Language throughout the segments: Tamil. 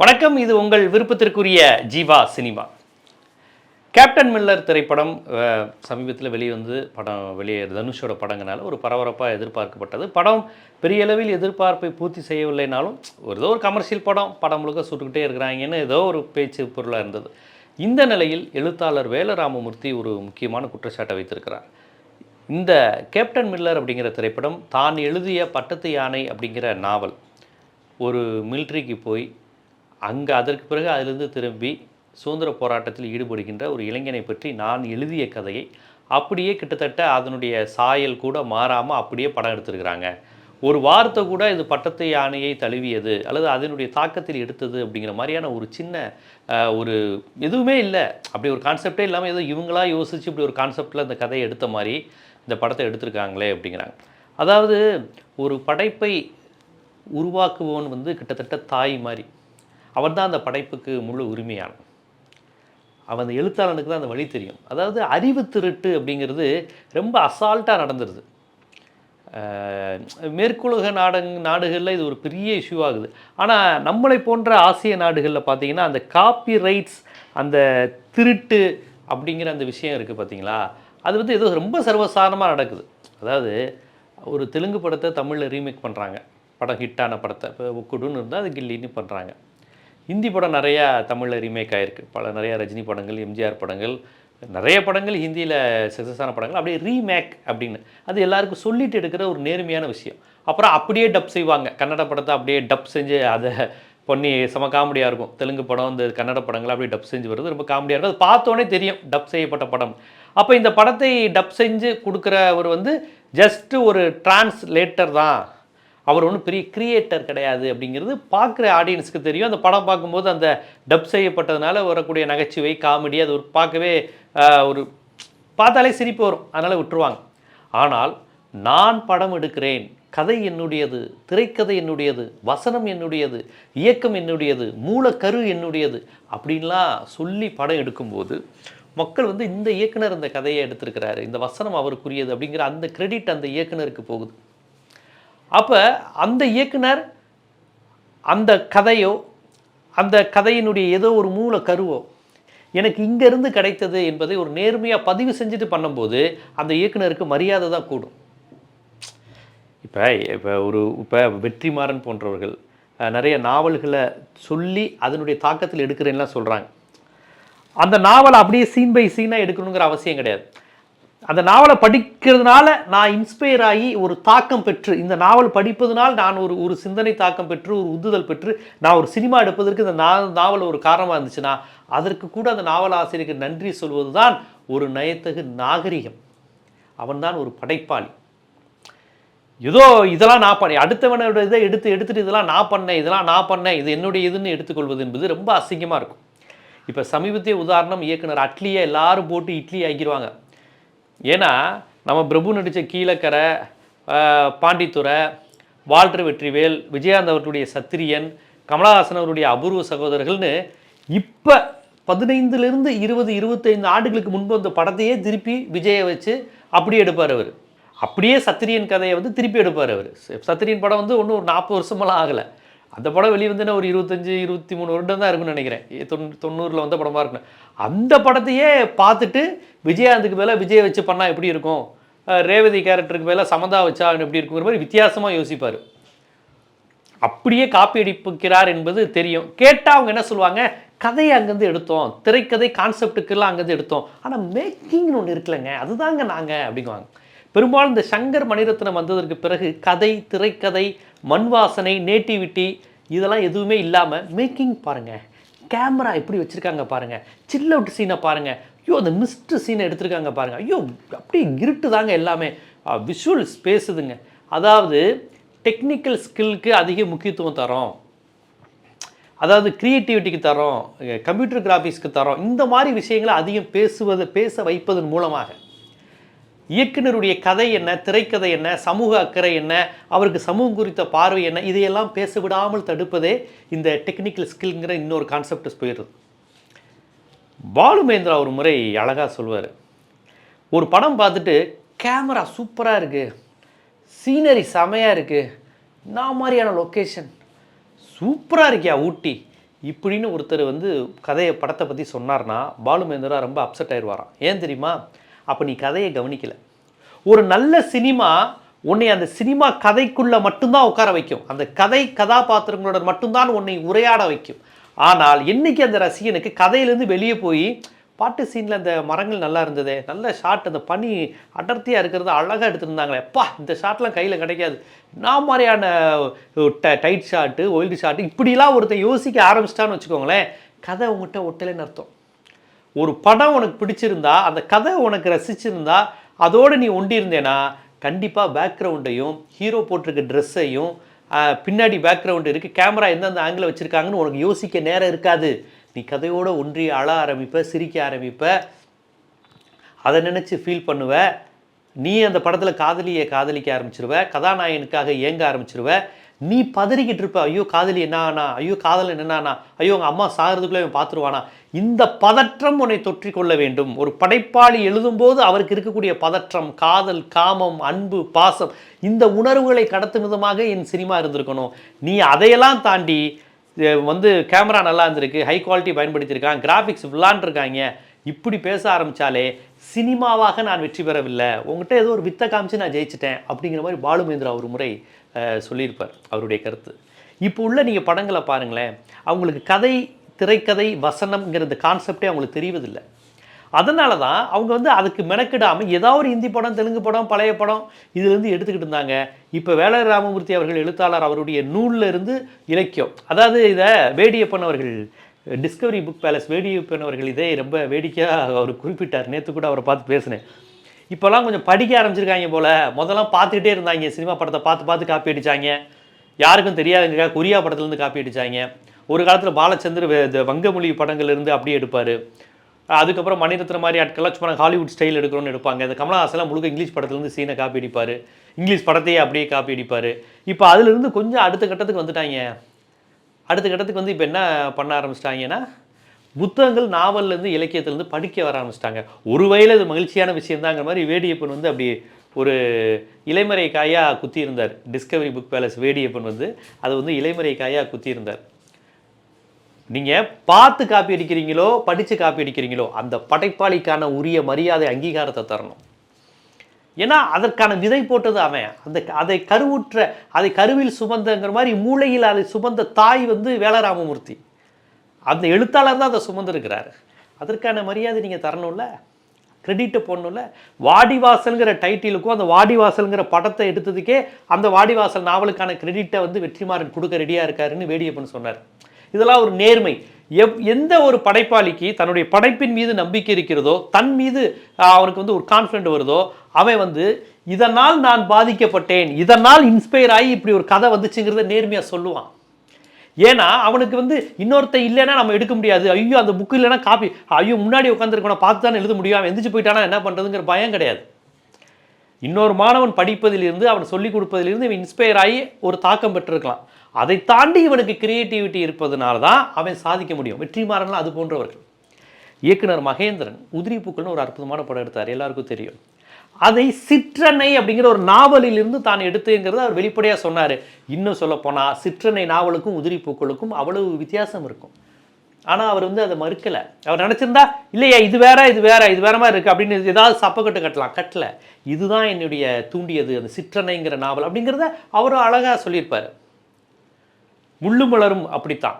வணக்கம் இது உங்கள் விருப்பத்திற்குரிய ஜீவா சினிமா. கேப்டன் மில்லர் திரைப்படம் சமீபத்தில் வெளிவந்து படம் வெளியே தனுஷோட படங்கனால ஒரு பரபரப்பாக எதிர்பார்க்கப்பட்டது. படம் பெரிய அளவில் எதிர்பார்ப்பை பூர்த்தி செய்யவில்லைனாலும் ஒரு ஏதோ ஒரு கமர்ஷியல் படம் படம் முழுக்க சுட்டுக்கிட்டே இருக்கிறாங்கன்னு ஏதோ ஒரு பேச்சு பொருளாக இருந்தது. இந்த நிலையில் எழுத்தாளர் வேலராமமூர்த்தி ஒரு முக்கியமான குற்றச்சாட்டை வைத்திருக்கிறார். இந்த கேப்டன் மில்லர் அப்படிங்கிற திரைப்படம் தான் எழுதிய பட்டத்து யானை அப்படிங்கிற நாவல். ஒரு மிலிட்ரிக்கு போய் அங்கே அதற்கு பிறகு அதிலிருந்து திரும்பி சுதந்திர போராட்டத்தில் ஈடுபடுகின்ற ஒரு இளைஞனை பற்றி நான் எழுதிய கதையை அப்படியே கிட்டத்தட்ட அதனுடைய சாயல் கூட மாறாமல் அப்படியே படம் எடுத்திருக்கிறாங்க. ஒரு வார்த்தை கூட இது பட்டத்து யானையை தழுவியது அல்லது அதனுடைய தாக்கத்தில் எடுத்தது அப்படிங்கிற மாதிரியான ஒரு சின்ன ஒரு எதுவுமே இல்லை. அப்படி ஒரு கான்செப்டே இல்லாமல் ஏதோ இவங்களா யோசித்து இப்படி ஒரு கான்செப்டில் இந்த கதையை எடுத்த மாதிரி இந்த படத்தை எடுத்திருக்காங்களே அப்படிங்கிறாங்க. அதாவது ஒரு படைப்பை உருவாக்குபவன் வந்து கிட்டத்தட்ட தாய் மாதிரி. அவன் தான் அந்த படைப்புக்கு முழு உரிமையானவன் அவன் அந்த எழுத்தாளனுக்கு தான் அந்த வழி தெரியும். அதாவது அறிவு திருட்டு அப்படிங்கிறது ரொம்ப அசால்ட்டாக நடந்துருது. மேற்குலக நாடங் நாடுகளில் இது ஒரு பெரிய இஷ்யூ ஆகுது. ஆனால் நம்மளை போன்ற ஆசிய நாடுகளில் பார்த்தீங்கன்னா அந்த காப்பி ரைட்ஸ் அந்த திருட்டு அப்படிங்கிற அந்த விஷயம் இருக்குது பார்த்தீங்களா அது வந்து ஏதோ ரொம்ப சர்வசாதாரணமாக நடக்குது. அதாவது ஒரு தெலுங்கு படத்தை தமிழில் ரீமேக் பண்ணுறாங்க படம் ஹிட்டான படத்தை. இப்போ உக்குடுன்னு இருந்தால் அது கில்லின்னு பண்ணுறாங்க ஹிந்தி படம் நிறையா தமிழில் ரீமேக் ஆகிருக்கு பல நிறையா ரஜினி படங்கள் எம்ஜிஆர் படங்கள் நிறைய படங்கள் ஹிந்தியில் சக்ஸஸான படங்கள். அப்படியே ரீமேக் அப்படின்னு. அது எல்லாருக்கும் சொல்லிட்டு எடுக்கிற ஒரு நேர்மையான விஷயம். அப்புறம் அப்படியே டப் செய்வாங்க. கன்னட படத்தை அப்படியே டப் செஞ்சு அதை பண்ணி செம காமெடியாக இருக்கும். தெலுங்கு படம் இந்த கன்னட படங்கள் அப்படியே டப் செஞ்சு வருது. ரொம்ப காமெடியாக இருக்கும். அது பார்த்தோன்னே தெரியும் டப் செய்யப்பட்ட படம். அப்போ இந்த படத்தை டப் செஞ்சு கொடுக்குறவர் வந்து ஜஸ்ட்டு ஒரு டிரான்ஸ்லேட்டர் தான். அவர் ஒன்றும் பெரிய கிரியேட்டர் கிடையாது அப்படிங்கிறது பார்க்குற ஆடியன்ஸ்க்கு தெரியும். அந்த படம் பார்க்கும்போது அந்த டப் செய்யப்பட்டதுனால வரக்கூடிய நகைச்சுவை காமெடி அது ஒரு பார்க்கவே ஒரு பார்த்தாலே சிரிப்பு வரும். அதனால் விட்டுருவாங்க. ஆனால் நான் படம் எடுக்கிறேன். கதை என்னுடையது திரைக்கதை என்னுடையது வசனம் என்னுடையது இயக்கம் என்னுடையது மூலக்கரு என்னுடையது அப்படின்லாம் சொல்லி படம் எடுக்கும்போது மக்கள் வந்து இந்த இயக்குனர் இந்த கதையை எடுத்திருக்கிறாரு இந்த வசனம் அவருக்குரியது அப்படிங்கிற அந்த கிரெடிட் அந்த இயக்குனருக்கு போகுது. அப்போ அந்த இயக்குனர் அந்த கதையோ அந்த கதையினுடைய ஏதோ ஒரு மூல கருவோ எனக்கு இங்கேருந்து கிடைத்தது என்பதை ஒரு நேர்மையாக பதிவு செஞ்சுட்டு பண்ணும்போது அந்த இயக்குனருக்கு மரியாதை தான் கூடும். இப்போ இப்போ ஒரு இப்போ வெற்றிமாறன் போன்றவர்கள் நிறைய நாவல்களை சொல்லி அதனுடைய தாக்கத்தில் எடுக்கிறேன்லாம் சொல்கிறாங்க அந்த நாவலை அப்படியே சீன் பை சீனாக எடுக்கணுங்கிற அவசியம் கிடையாது. அந்த நாவலை படிக்கிறதுனால நான் இன்ஸ்பயர் ஆகி ஒரு தாக்கம் பெற்று இந்த நாவல் படிப்பதனால் நான் ஒரு ஒரு சிந்தனை தாக்கம் பெற்று ஒரு உந்துதல் பெற்று நான் ஒரு சினிமா எடுப்பதற்கு இந்த நா நாவல் ஒரு காரணமாக இருந்துச்சுன்னா அதற்கு கூட அந்த நாவல் ஆசிரியருக்கு நன்றி சொல்வது தான் ஒரு நயத்தகு நாகரிகம். அவன்தான் ஒரு படைப்பாளி. ஏதோ இதெல்லாம் நான் பண்ணேன் அடுத்தவனோட இதை எடுத்து எடுத்துகிட்டு இதெல்லாம் நான் பண்ணேன் இதெல்லாம் நான் பண்ணேன் இது என்னுடைய இதுன்னு எடுத்துக்கொள்வது என்பது ரொம்ப அசிங்கமாக இருக்கும். இப்போ சமீபத்திய உதாரணம் இயக்குனர் அட்லியை எல்லாரும் போட்டு இட்லி ஆக்கிடுவாங்க ஏன்னா நம்ம பிரபு நடித்த கீழக்கரை பாண்டித்துறை பாண்டித்துரை வால்டர் வெற்றிவேல் விஜயாந்த் அவர்களுடைய சத்திரியன் கமலஹாசன் அவருடைய அபூர்வ சகோதரர்கள்னு இப்போ பதினைந்துலேருந்து இருபது இருபத்தைந்து ஆண்டுகளுக்கு முன்பு அந்த படத்தையே திருப்பி விஜயை வச்சு அப்படியே எடுப்பார் அவர். அப்படியே சத்திரியன் கதையை வந்து திருப்பி எடுப்பார் அவர். சத்திரியன் படம் வந்து ஒன்றும் ஒரு நாற்பது வருஷமெல்லாம் ஆகலை. அந்த படம் வெளிவந்துன்னா ஒரு இருபத்தஞ்சி இருபத்தி மூணு வருடம் தான் இருக்கும்னு நினைக்கிறேன். தொண்ணூ தொண்ணூறில் வந்த படமாக இருக்கணும். அந்த படத்தையே பார்த்துட்டு விஜயகாந்துக்கு மேலே விஜய் வச்சு பண்ணால் எப்படி இருக்கும்? ரேவதி கேரக்டருக்கு மேலே சமந்தா வச்சா எப்படி இருக்குங்கிற மாதிரி வித்தியாசமாக யோசிப்பார். அப்படியே காப்பி அடிப்புக்கிறார் என்பது தெரியும். கேட்டால் அவங்க என்ன சொல்லுவாங்க? கதையை அங்கேருந்து எடுத்தோம். திரைக்கதை கான்செப்டுக்கெல்லாம் அங்கேருந்து எடுத்தோம். ஆனால் மேக்கிங்னு ஒன்று இருக்குல்லங்க. அதுதாங்க நாங்கள் அப்படிங்குவாங்க. பெரும்பாலும் இந்த சங்கர் மணிரத்னம் வந்ததற்கு பிறகு கதை திரைக்கதை மண் வாசனை நேட்டிவிட்டி இதெல்லாம் எதுவுமே இல்லாமல் மேக்கிங் பாருங்கள் கேமரா எப்படி வச்சுருக்காங்க பாருங்கள் சில் அவுட் சீனை பாருங்கள் ஐயோ அந்த மிஸ்ட் சீனை எடுத்திருக்காங்க பாருங்கள் ஐயோ அப்படியே இருட்டு தாங்க எல்லாமே. விஷுவல்ஸ் பேசுதுங்க அதாவது டெக்னிக்கல் ஸ்கில்க்கு அதிக முக்கியத்துவம் தரோம். அதாவது க்ரியேட்டிவிட்டிக்கு தரோம். கம்ப்யூட்டர் கிராஃபிக்ஸ்க்கு தரோம். இந்த மாதிரி விஷயங்களை அதிகம் பேசுவது பேச வைப்பதன் மூலமாக. இயக்குனருடைய கதை என்ன திரைக்கதை என்ன சமூக அக்கறை என்ன அவருக்கு சமூகம் குறித்த பார்வை என்ன இதையெல்லாம் பேச விடாமல் தடுப்பதே இந்த டெக்னிக்கல் ஸ்கில்ங்கிற இன்னொரு கான்செப்ட் போயிடுது. பாலுமேந்திரா ஒரு முறை அழகாக சொல்வார். ஒரு படம் பார்த்துட்டு கேமரா சூப்பராக இருக்குது சீனரி செமையாக இருக்குது என்ன மாதிரியான லொக்கேஷன் சூப்பராக இருக்கியா ஊட்டி? இப்படின்னு ஒருத்தர் வந்து கதையை படத்தை பற்றி சொன்னார்னா பாலுமேந்திரா ரொம்ப அப்செட் ஆயிடுவாராம். ஏன் தெரியுமா? அப்போ நீ கதையை கவனிக்கல. ஒரு நல்ல சினிமா உன்னை அந்த சினிமா கதைக்குள்ளே மட்டும்தான் உட்கார வைக்கும். அந்த கதை கதாபாத்திரங்களோட மட்டும்தான் உன்னை உரையாட வைக்கும். ஆனால் என்னைக்கு அந்த ரசிகனுக்கு கதையிலேருந்து வெளியே போய் பாட்டு சீனில் அந்த மரங்கள் நல்லா இருந்ததே நல்ல ஷாட் அந்த பனி அடர்த்தியாக இருக்கிறது அழகாக எடுத்துருந்தாங்களே. அப்பா இந்த ஷாட்லாம் கையில் கிடைக்காது. நான் மாதிரியான டைட் ஷாட்டு ஒயில்டு ஷாட்டு இப்படிலாம் ஒருத்தன் யோசிக்க ஆரம்பிச்சிட்டான்னு வச்சுக்கோங்களேன் கதை உங்கள்கிட்ட ஒட்டலைன்னு அர்த்தம். ஒரு படம் உனக்கு பிடிச்சிருந்தா அந்த கதை உனக்கு ரசிச்சிருந்தா அதோடு நீ ஒண்டி கண்டிப்பாக பேக்ரவுண்டையும் ஹீரோ போட்டிருக்க ட்ரெஸ்ஸையும் பின்னாடி பேக்ரவுண்டு இருக்குது கேமரா எந்தெந்த ஆங்கிளில் வச்சுருக்காங்கன்னு உனக்கு யோசிக்க நேரம் இருக்காது. நீ கதையோடு ஒன்றி அழ ஆரம்பிப்ப சிரிக்க ஆரம்பிப்ப அதை நினச்சி ஃபீல் பண்ணுவ. நீ அந்த படத்தில் காதலியை காதலிக்க ஆரம்பிச்சிருவ கதாநாயகனுக்காக ஏங்க ஆரம்பிச்சிருவ. நீ பதறிக்கிட்டு இருப்ப ஐயோ காதலி என்ன ஆனா? ஐயோ காதல் என்ன ஐயோ உங்கள் அம்மா சாகிறதுக்குள்ளே இவன் பார்த்துருவானா இந்த பதற்றம் உன்னை தொற்றிக்கொள்ள வேண்டும். ஒரு படைப்பாளி எழுதும்போது அவருக்கு இருக்கக்கூடிய பதற்றம் காதல் காமம் அன்பு பாசம் இந்த உணர்வுகளை கடத்தும் விதமாக என் சினிமா இருந்திருக்கணும். நீ அதையெல்லாம் தாண்டி வந்து கேமரா நல்லா இருந்திருக்கு ஹை குவாலிட்டி பயன்படுத்தியிருக்கான் கிராஃபிக்ஸ் விளாண்டுருக்காங்க இப்படி பேச ஆரம்பித்தாலே சினிமாவாக நான் வெற்றி பெறவில்லை. உங்கள்கிட்ட ஏதோ ஒரு வித்தை காமிச்சு நான் ஜெயிச்சிட்டேன் அப்படிங்கிற மாதிரி பாலுமேந்திரா ஒரு முறை சொல்லியிருப்பார் அவருடைய கருத்து. இப்போ உள்ள நீங்கள் படங்களை பாருங்களேன். அவங்களுக்கு கதை திரைக்கதை வசனம்ங்கிற இந்த கான்செப்டே அவங்களுக்கு தெரிவதில்லை. அதனால தான் அவங்க வந்து அதுக்கு மெனக்கிடாமல் ஏதாவது ஒரு ஹிந்தி படம் தெலுங்கு படம் பழைய படம் இதுலேருந்து எடுத்துக்கிட்டு இருந்தாங்க. இப்போ வேலை ராமமூர்த்தி அவர்கள் எழுத்தாளர் அவருடைய நூலில் இருந்து இலக்கியம். அதாவது இதை வேடியப்பன் அவர்கள் டிஸ்கவரி புக் பேலஸ் வேடியப்பன் அவர்கள் இதே ரொம்ப வேடிக்கையாக அவர் குறிப்பிட்டார். நேற்று கூட அவரை பார்த்து பேசினேன். இப்போல்லாம் கொஞ்சம் படிக்க ஆரம்பிச்சிருக்காங்க போல். முதல்லாம் பார்த்துக்கிட்டே இருந்தாங்க. சினிமா படத்தை பார்த்து பார்த்து காப்பி அடித்தாங்க யாருக்கும் தெரியாதுங்க கொரியா படத்துலேருந்து காப்பி அடிச்சாங்க. ஒரு காலத்தில் பாலச்சந்தர் இந்த வங்கமொழி படங்கள் இருந்து அப்படியே எடுப்பார். அதுக்கப்புறம் மணிரத்ன மாதிரி ஆட்கள்லாம் சும்மா ஹாலிவுட் ஸ்டைல் எடுக்கணும்னு எடுப்பாங்க. இந்த கமலஹாசன்லாம் முழுக்க இங்கிலீஷ் படத்துலேருந்து சீனை காப்பி அடிப்பார். இங்கிலீஷ் படத்தையே அப்படியே காப்பி அடிப்பார். இப்போ அதுலேருந்து கொஞ்சம் அடுத்த கட்டத்துக்கு வந்துட்டாங்க. அடுத்த கட்டத்துக்கு வந்து இப்போ என்ன பண்ண ஆரம்பிச்சிட்டாங்கன்னா புத்தகங்கள் நாவல்லேருந்து இலக்கியத்துலேருந்து படிக்க வர ஆரம்பிச்சிட்டாங்க. ஒரு வயதில் இது மகிழ்ச்சியான விஷயந்தாங்கிற மாதிரி வேடியப்பன் வந்து அப்படி ஒரு இலைமறை காயாக குத்தியிருந்தார். டிஸ்கவரி புக் பேலஸ் வேடியப்பன் வந்து அது வந்து இலைமறை காயாக குத்தியிருந்தார். நீங்கள் பார்த்து காப்பி அடிக்கிறீங்களோ படித்து காப்பி அடிக்கிறீங்களோ அந்த படைப்பாளிக்கான உரிய மரியாதை அங்கீகாரத்தை தரணும். ஏன்னா அதற்கான விதை போட்டது அவன். அந்த அதை கருவுற்ற அதை கருவில் சுமந்தங்கிற மாதிரி மூளையில் அதை சுமந்த தாய் வந்து வேலராமமூர்த்தி. அந்த எழுத்தாளர் தான் அதை சுமந்திருக்கிறார். அதற்கான மரியாதை நீங்கள் தரணும்ல? கிரெடிட்டை போடணும்ல? வாடிவாசல்ங்கிற டைட்டிலுக்கும் அந்த வாடிவாசல்ங்கிற படத்தை எடுத்ததுக்கே அந்த வாடிவாசல் நாவலுக்கான கிரெடிட்டை வந்து வெற்றிமாறன் கொடுக்க ரெடியாக இருக்காருன்னு வேடியப்பன் சொன்னார். இதெல்லாம் ஒரு நேர்மை. எவ் எந்த ஒரு படைப்பாளிக்கு தன்னுடைய படைப்பின் மீது நம்பிக்கை இருக்கிறதோ தன் மீது அவனுக்கு வந்து ஒரு கான்ஃபிடென்ட் வருதோ அவன் வந்து இதனால் நான் பாதிக்கப்பட்டேன் இதனால் இன்ஸ்பயர் ஆகி இப்படி ஒரு கதை வந்துச்சுங்கிறத நேர்மையாக சொல்லுவான். ஏன்னா அவனுக்கு வந்து இன்னொருத்த இல்லைன்னா நம்ம எடுக்க முடியாது. ஐயோ அந்த புக்கு இல்லைன்னா காப்பி ஐயோ முன்னாடி உட்காந்துருக்கணும் பார்த்து தானே எழுத முடியும். அவன் எந்திரிச்சு போயிட்டானா என்ன பண்ணுறதுங்கிற பயம் கிடையாது. இன்னொரு மாணவன் படிப்பதிலிருந்து அவன் சொல்லிக் கொடுப்பதிலிருந்து இவன் இன்ஸ்பயர் ஆகி ஒரு தாக்கம் பெற்றிருக்கலாம். அதை தாண்டி இவனுக்கு கிரியேட்டிவிட்டி இருப்பதனால தான் அவன் சாதிக்க முடியும். வெற்றிமாறன்லாம் அது போன்றவர்கள். இயக்குனர் மகேந்திரன் உதிரி பூக்கள்னு ஒரு அற்புதமான படம் எடுத்தார். எல்லாருக்கும் தெரியும். அதை சிற்றனை அப்படிங்கிற ஒரு நாவலிலிருந்து தான் எடுத்துங்கிறத அவர் வெளிப்படையாக சொன்னார். இன்னும் சொல்லப்போனால் சிற்றனை நாவலுக்கும் உதிரி பூக்களுக்கும் அவ்வளவு வித்தியாசம் இருக்கும். ஆனால் அவர் வந்து அதை மறுக்கலை. அவர் நினச்சிருந்தா இல்லையா இது வேற இது வேற இது வேற மாதிரி இருக்குது அப்படின்னு ஏதாவது சப்பக்கட்டு கட்டலாம். கட்டலை. இதுதான் என்னுடைய தூண்டியது அந்த சிற்றனைங்கிற நாவல் அப்படிங்கிறத அவரும் அழகாக சொல்லியிருப்பார். முள்ளு மலரும் அப்படித்தான்.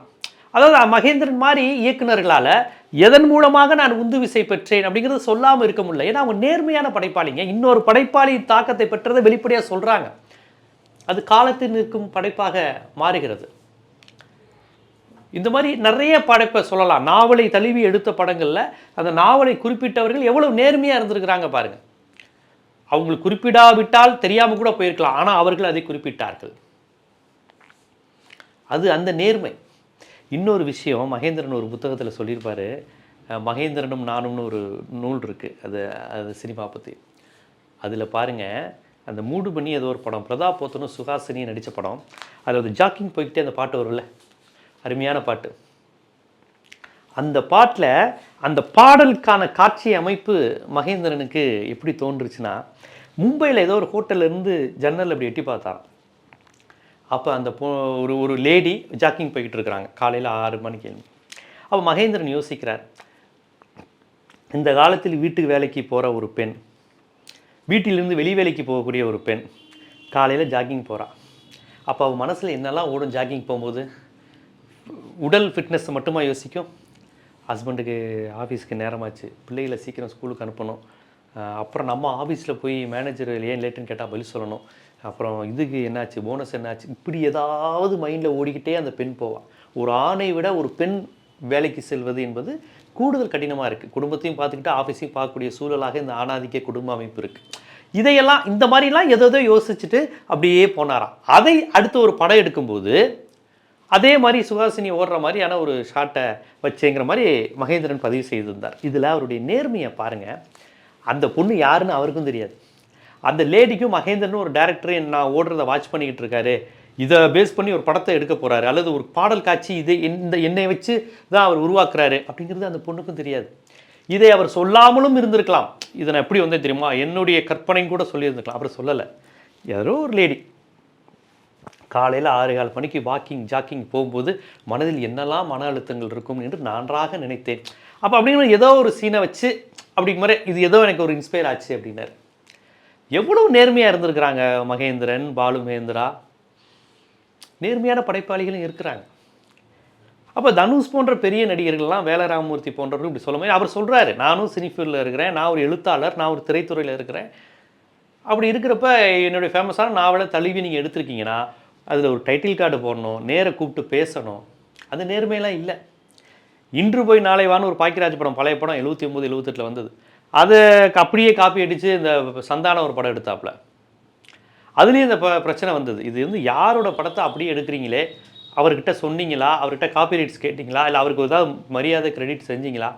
அதாவது மகேந்திரன் மாதிரி இயக்குனர்களால் எதன் மூலமாக நான் உந்து விசை பெற்றேன் அப்படிங்கிறத சொல்லாமல் இருக்க முடியல. ஏன்னா அவங்க நேர்மையான படைப்பாளிங்க. இன்னொரு படைப்பாளி தாக்கத்தை பெற்றதை வெளிப்படையாக சொல்கிறாங்க அது காலத்தில் நிற்கும் படைப்பாக மாறுகிறது. இந்த மாதிரி நிறைய படைப்பை சொல்லலாம். நாவலை தழுவி எடுத்த படங்களில் அந்த நாவலை குறிப்பிட்டவர்கள் எவ்வளவு நேர்மையாக இருந்திருக்கிறாங்க பாருங்கள் அவங்களுக்கு குறிப்பிடாவிட்டால் தெரியாமல் கூட போயிருக்கலாம். ஆனால் அவர்கள் அதை குறிப்பிட்டார்கள். அது அந்த நேர்மை. இன்னொரு விஷயம் மகேந்திரன் ஒரு புத்தகத்தில் சொல்லியிருப்பார். மகேந்திரனும் நானும்னு ஒரு நூல் இருக்குது அது அது சினிமா பற்றி அதில் பாருங்கள் அந்த மூடு பண்ணி ஏதோ ஒரு படம். பிரதாப் போத்தனும் சுஹாசினியும் நடித்த படம். அதில் ஒரு ஜாக்கிங் போய்கிட்டே அந்த பாட்டு வரும்ல? அருமையான பாட்டு. அந்த பாட்டில் அந்த பாடலுக்கான காட்சி அமைப்பு மகேந்திரனுக்கு எப்படி தோன்றுச்சுன்னா மும்பையில் ஏதோ ஒரு ஹோட்டல்லேருந்து ஜன்னல் அப்படி எட்டி பார்த்தான். அப்போ அந்த பொ ஒரு ஒரு லேடி ஜாக்கிங் போய்கிட்டு இருக்கிறாங்க. காலையில் ஆறு மணிக்கு அப்போ மகேந்திரன் யோசிக்கிறார் இந்த காலத்தில் வீட்டுக்கு வேலைக்கு போகிற ஒரு பெண் வீட்டிலிருந்து வெளி வேலைக்கு போகக்கூடிய ஒரு பெண் காலையில் ஜாக்கிங் போகிறான் அப்போ அவள் மனசில் என்னெல்லாம் ஓடும் ஜாக்கிங் போகும்போது? உடல் ஃபிட்னஸ் மட்டுமா யோசிக்கும்? ஹஸ்பண்டுக்கு ஆஃபீஸ்க்கு நேரமாச்சு. பிள்ளைகளை சீக்கிரம் ஸ்கூலுக்கு அனுப்பணும். அப்புறம் நம்ம ஆஃபீஸில் போய் மேனேஜர் ஏன் லேட்டுன்னு கேட்டால் பதில் சொல்லணும். அப்புறம் இதுக்கு என்னாச்சு? போனஸ் என்னாச்சு? இப்படி ஏதாவது மைண்டில் ஓடிக்கிட்டே அந்த பெண் போவாள் ஒரு ஆணை விட ஒரு பெண் வேலைக்கு செல்வது என்பது கூடுதல் கடினமாக இருக்குது குடும்பத்தையும் பார்த்துக்கிட்டு ஆஃபீஸையும் பார்க்கக்கூடிய சூழலாக இந்த ஆணாதிக்க குடும்ப அமைப்பு இருக்குது இதையெல்லாம் இந்த மாதிரிலாம் எதோ எதோ யோசிச்சுட்டு அப்படியே போனாராம். அதை அடுத்து ஒரு படம் எடுக்கும்போது அதே மாதிரி சுஹாசினி ஓடுற மாதிரியான ஒரு ஷாட்டை வச்சேங்கிற மாதிரி மகேந்திரன் பதிவு செய்திருந்தார். இதில் அவருடைய நேர்மையை பாருங்கள் அந்த பொண்ணு யாருன்னு அவருக்கும் தெரியாது. அந்த லேடிக்கும் மகேந்திரன் ஒரு டேரக்டர் நான் ஓடுறத வாட்ச் பண்ணிக்கிட்டு இருக்காரு. இதை பேஸ் பண்ணி ஒரு படத்தை எடுக்க போகிறாரு அல்லது ஒரு பாடல் காட்சி இது இந்த என்னை வச்சு தான் அவர் உருவாக்குறாரு. அப்படிங்கிறது அந்த பொண்ணுக்கும் தெரியாது. இதை அவர் சொல்லாமலும் இருந்திருக்கலாம். இதை நான் எப்படி வந்தேன் தெரியுமா? என்னுடைய கற்பனையும் கூட சொல்லியிருந்துக்கலாம் அவர் சொல்லலை. யாரோ ஒரு லேடி காலையில் ஆறு கால் மணிக்கு வாக்கிங் ஜாக்கிங் போகும்போது மனதில் என்னெல்லாம் மன அழுத்தங்கள் இருக்கும் என்று நன்றாக நினைத்தேன். அப்போ அப்படிங்கிற ஏதோ ஒரு சீனை வச்சு அப்படிங்கிற மாதிரி இது ஏதோ எனக்கு ஒரு இன்ஸ்பயர் ஆச்சு அப்படின்னாரு. எவ்வளவு நேர்மையாக இருந்திருக்கிறாங்க மகேந்திரன் பாலு மகேந்திரா? நேர்மையான படைப்பாளிகளும் இருக்கிறாங்க. அப்போ தனுஷ் போன்ற பெரிய நடிகர்கள்லாம் வேலராமமூர்த்தி போன்றவர்கள் இப்படி சொல்ல மாதிரி அவர் சொல்கிறாரு நானும் சினிஃபீல்டில் இருக்கிறேன் நான் ஒரு எழுத்தாளர் நான் ஒரு திரைத்துறையில் இருக்கிறேன். அப்படி இருக்கிறப்ப என்னுடைய ஃபேமஸான நாவலை தழுவி நீங்கள் எடுத்திருக்கீங்கன்னா அதில் ஒரு டைட்டில் கார்டு போடணும் நேரை கூப்பிட்டு பேசணும். அந்த நேர்மையெல்லாம் இல்லை. இன்று போய் நாளை வான்னு ஒரு பாக்கியராஜ் படம் பழைய படம் எழுபத்தி ஒம்பது எழுபத்தெட்டில் வந்தது. அதை அப்படியே காப்பி அடித்து இந்த சந்தான ஒரு படம் எடுத்தாப்புல. அதுலேயும் இந்த ப பிரச்சனை வந்தது. இது வந்து யாரோட படத்தை அப்படியே எடுக்கிறீங்களே? அவர்கிட்ட சொன்னீங்களா? அவர்கிட்ட காப்பி ரைட்ஸ் கேட்டிங்களா? இல்லை அவருக்கு ஏதாவது மரியாதை கிரெடிட் செஞ்சீங்களா?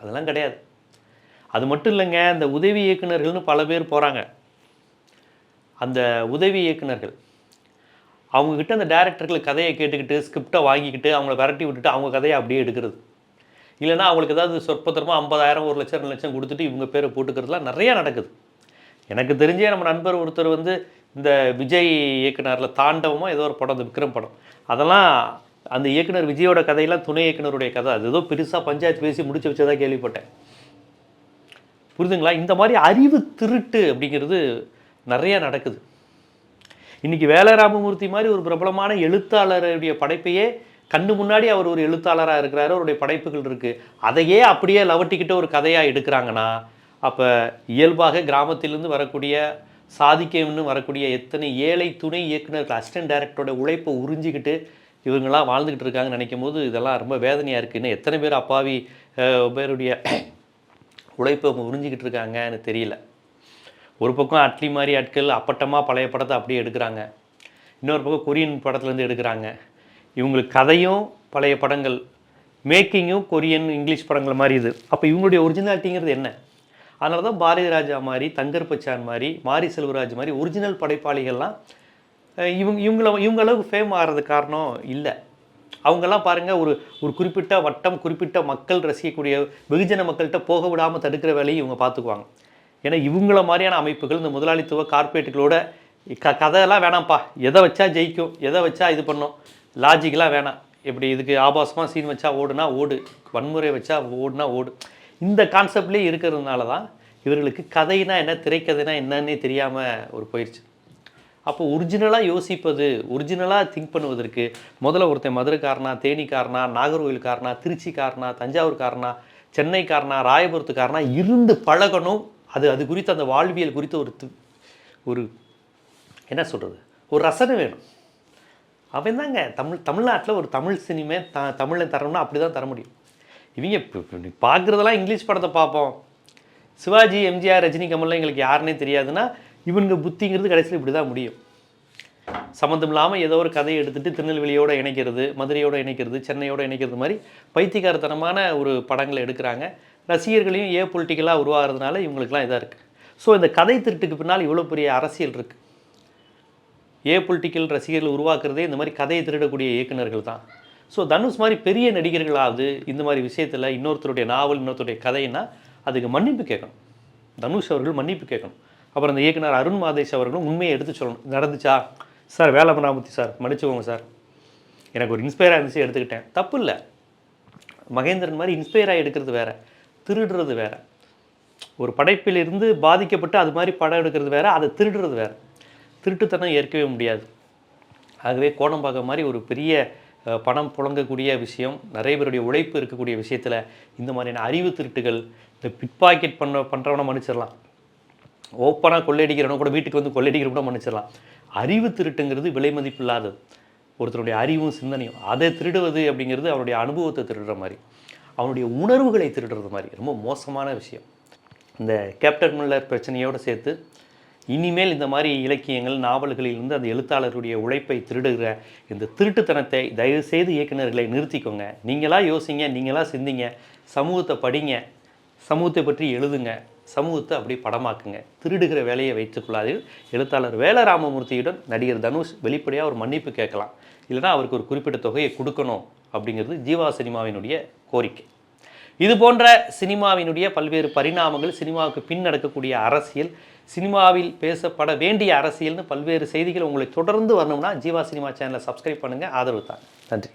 அதெல்லாம் கிடையாது. அது மட்டும் இல்லைங்க இந்த உதவி இயக்குனர்கள்னு பல பேர் போகிறாங்க அந்த உதவி இயக்குனர்கள் அவங்கக்கிட்ட அந்த டேரக்டர்கள் கதையை கேட்டுக்கிட்டு ஸ்கிரிப்டை வாங்கிக்கிட்டு அவங்கள விரட்டி விட்டுட்டு அவங்க கதையை அப்படியே எடுக்கிறது. இல்லைன்னா அவங்களுக்கு ஏதாவது சொற்பத்திரமாக ஐம்பதாயிரம் ஒரு லட்சம் ரெண்டு லட்சம் கொடுத்துட்டு இவங்க பேரை போட்டுக்கிறதுலாம் நிறையா நடக்குது. எனக்கு தெரிஞ்சே நம்ம நண்பர் ஒருத்தர் வந்து இந்த விஜய் இயக்குனரில் தாண்டவமாக ஏதோ ஒரு படம் அந்த விக்ரம் படம். அதெல்லாம் அந்த இயக்குனர் விஜயோட கதையெல்லாம் துணை இயக்குனருடைய கதை. அது ஏதோ பெருசாக பஞ்சாயத்து பேசி முடிச்சு வச்சதா கேள்விப்பட்டேன். புரிதுங்களா? இந்த மாதிரி அறிவு திருட்டு அப்படிங்கிறது நிறையா நடக்குது. இன்னைக்கு வேலராமமூர்த்தி மாதிரி ஒரு பிரபலமான எழுத்தாளருடைய படைப்பையே கண்ணு முன்னாடி அவர் ஒரு எழுத்தாளராக இருக்கிறாரு அவருடைய படைப்புகள் இருக்குது அதையே அப்படியே லவட்டிக்கிட்டு ஒரு கதையாக எடுக்கிறாங்கன்னா அப்போ இயல்பாக கிராமத்திலிருந்து வரக்கூடிய சாதிக்கம்னு வரக்கூடிய எத்தனை ஏழை துணை இயக்குநர்கள் அசிஸ்டன்ட் டைரக்டரோட உழைப்பை உறிஞ்சிக்கிட்டு இவங்களாம் வாழ்ந்துக்கிட்டு இருக்காங்கன்னு நினைக்கும் போது இதெல்லாம் ரொம்ப வேதனையாக இருக்குது இன்னும் எத்தனை பேர் அப்பாவி பேருடைய உழைப்பை உறிஞ்சிக்கிட்டு இருக்காங்கன்னு தெரியல. ஒரு பக்கம் அட்லி மாதிரி ஆட்கள் அப்பட்டமாக பழைய படத்தை அப்படியே எடுக்கிறாங்க. இன்னொரு பக்கம் கொரியன் படத்துலேருந்து எடுக்கிறாங்க. இவங்களுக்கு கதையும் பழைய படங்கள் மேக்கிங்கும் கொரியன் இங்கிலீஷ் படங்கள் மாதிரி இது. அப்போ இவங்களுடைய ஒரிஜினாலிட்டிங்கிறது என்ன? அதனால தான் பாரதி ராஜா மாதிரி தங்கர் பச்சான் மாதிரி மாரி செல்வராஜ் மாதிரி ஒரிஜினல் படைப்பாளிகள்லாம் இவங்க இவங்கள இவங்க அளவுக்கு ஃபேம் ஆகிறதுக்கு காரணம் இல்லை. அவங்கெல்லாம் பாருங்கள் ஒரு ஒரு குறிப்பிட்ட வட்டம் குறிப்பிட்ட மக்கள் ரசிக்கக்கூடிய வெகுஜன மக்கள்கிட்ட போக விடாமல் தடுக்கிற வேலையை இவங்க பார்த்துக்குவாங்க. ஏன்னா இவங்கள மாதிரியான அமைப்புகள் இந்த முதலாளித்துவ கார்ப்பரேட்டுகளோட க கதையெல்லாம் வேணாம்ப்பா. எதை வச்சா ஜெயிக்கும் எதை வச்சா இது பண்ணும் லாஜிக்கெலாம் வேணாம். இப்படி இதுக்கு ஆபாசமாக சீன் வச்சா ஓடுனா ஓடு. வன்முறை வச்சா ஓடுனா ஓடு. இந்த கான்செப்ட்லேயே இருக்கிறதுனால தான் இவர்களுக்கு கதைனா என்ன திரைக்கதைனா என்னன்னே தெரியாமல் ஒரு போயிடுச்சு அப்போ ஒரிஜினலாக யோசிப்பது ஒரிஜினலாக திங்க் பண்ணுவதற்கு முதல்ல ஒருத்தன் மதுரைக்காரனா தேனிக்காரனா நாகர்கோவில்காரனா திருச்சிக்காரனா தஞ்சாவூர்காரனா சென்னைக்காரனா ராயபுரத்துக்காரனா இருந்து பழகணும். அது அது குறித்து அந்த வாழ்வியல் குறித்து ஒரு ஒரு என்ன சொல்கிறது ஒரு ரசனை வேணும். அவன் தாங்க தமிழ் தமிழ்நாட்டில் ஒரு தமிழ் சினிமே த தமிழில் தரணும்னா அப்படி தான் தர முடியும். இவங்க பார்க்குறதெல்லாம் இங்கிலீஷ் படத்தை பார்ப்போம் சிவாஜி எம்ஜிஆர் ரஜினி கமல்லாம் எங்களுக்கு யாருன்னே தெரியாதுன்னா இவனுங்க புத்திங்கிறது கடைசியில் இப்படி தான் முடியும். சம்மந்தம் இல்லாமல் ஏதோ ஒரு கதையை எடுத்துகிட்டு திருநெல்வேலியோடு இணைக்கிறது மதுரையோடு இணைக்கிறது சென்னையோடு இணைக்கிறது மாதிரி பைத்தியக்காரத்தனமான ஒரு படங்களை எடுக்கிறாங்க. ரசிகர்களையும் ஏ பொலிட்டிக்கலாக உருவாகிறதுனால இவங்களுக்குலாம் இதாக இருக்குது ஸோ இந்த கதை திருட்டுக்கு பின்னால் இவ்வளோ பெரிய அரசியல் இருக்குது ஏ பொலிட்டிக்கல் ரசிகர்கள் உருவாக்குறதே இந்த மாதிரி கதையை திருடக்கூடிய இயக்குனர்கள் தான். ஸோ தனுஷ் மாதிரி பெரிய நடிகர்களாவது இந்த மாதிரி விஷயத்தில் இன்னொருத்தருடைய நாவல் இன்னொருத்தருடைய கதைன்னா அதுக்கு மன்னிப்பு கேட்கணும். தனுஷ் அவர்கள் மன்னிப்பு கேட்கணும். அப்புறம் அந்த இயக்குனர் அருண் மாதேஷ் அவர்களும் உண்மையை எடுத்து சொல்லணும். நடந்துச்சா? சார் வேலமராமூர்த்தி சார் மன்னிச்சுக்கோங்க சார். எனக்கு ஒரு இன்ஸ்பயராக இருந்துச்சு எடுத்துக்கிட்டேன். தப்பு இல்லை. மகேந்திரன் மாதிரி இன்ஸ்பயராக எடுக்கிறது வேற. திருடுறது வேற. ஒரு படைப்பிலிருந்து பாதிக்கப்பட்டு அது மாதிரி படம் எடுக்கிறது வேற அதை திருடுறது வேறு. திருட்டுத்தனம் ஏற்கவே முடியாது. ஆகவே கோணம்பாக்கம் மாதிரி ஒரு பெரிய பணம் புழங்கக்கூடிய விஷயம் நிறைய பேருடைய உழைப்பு இருக்கக்கூடிய விஷயத்தில் இந்த மாதிரியான அறிவு திருட்டுகள் இந்த பிட் பாக்கெட் பண்ண பண்ணுறவனை மன்னிச்சிடலாம். ஓப்பனாக கொள்ளையடிக்கிறவன கூட வீட்டுக்கு வந்து கொள்ளையடிக்கிற கூட மன்னிச்சிடலாம். அறிவு திருட்டுங்கிறது விலை மதிப்பு இல்லாதது. ஒருத்தருடைய அறிவும் சிந்தனையும். அதை திருடுவது அப்படிங்கிறது அவனுடைய அனுபவத்தை திருடுற மாதிரி. அவனுடைய உணர்வுகளை திருடுறது மாதிரி. ரொம்ப மோசமான விஷயம். இந்த கேப்டன் மில்லர் பிரச்சனையோடு சேர்த்து இனிமேல் இந்த மாதிரி இலக்கியங்கள் நாவல்களிலிருந்து அந்த எழுத்தாளருடைய உழைப்பை திருடுகிற இந்த திருட்டுத்தனத்தை தயவு செய்து இயக்குனர்களை நிறுத்திக்கோங்க. நீங்களாக யோசிங்க நீங்களாக சிந்திங்க சமூகத்தை படிங்க சமூகத்தை பற்றி எழுதுங்க சமூகத்தை அப்படியே படமாக்குங்க. திருடுகிற வேலையை வைத்துக்கொள்ளாதீர்கள் எழுத்தாளர் வேல ராமமூர்த்தியுடன் நடிகர் தனுஷ் வெளிப்படையாக ஒரு மன்னிப்பு கேட்கலாம். இல்லைன்னா அவருக்கு ஒரு குறிப்பிட்ட தொகையை கொடுக்கணும் அப்படிங்கிறது ஜீவா சினிமாவினுடைய கோரிக்கை. இது போன்ற சினிமாவினுடைய பல்வேறு பரிணாமங்கள் சினிமாவுக்கு பின் நடக்கக்கூடிய அரசியல் சினிமாவில் பேசப்பட வேண்டிய அரசியல்னு பல்வேறு செய்திகள் உங்களை தொடர்ந்து வரணும்னா ஜீவா சினிமா சேனலை சப்ஸ்கிரைப் பண்ணுங்கள் ஆதரவு தாங்க. நன்றி.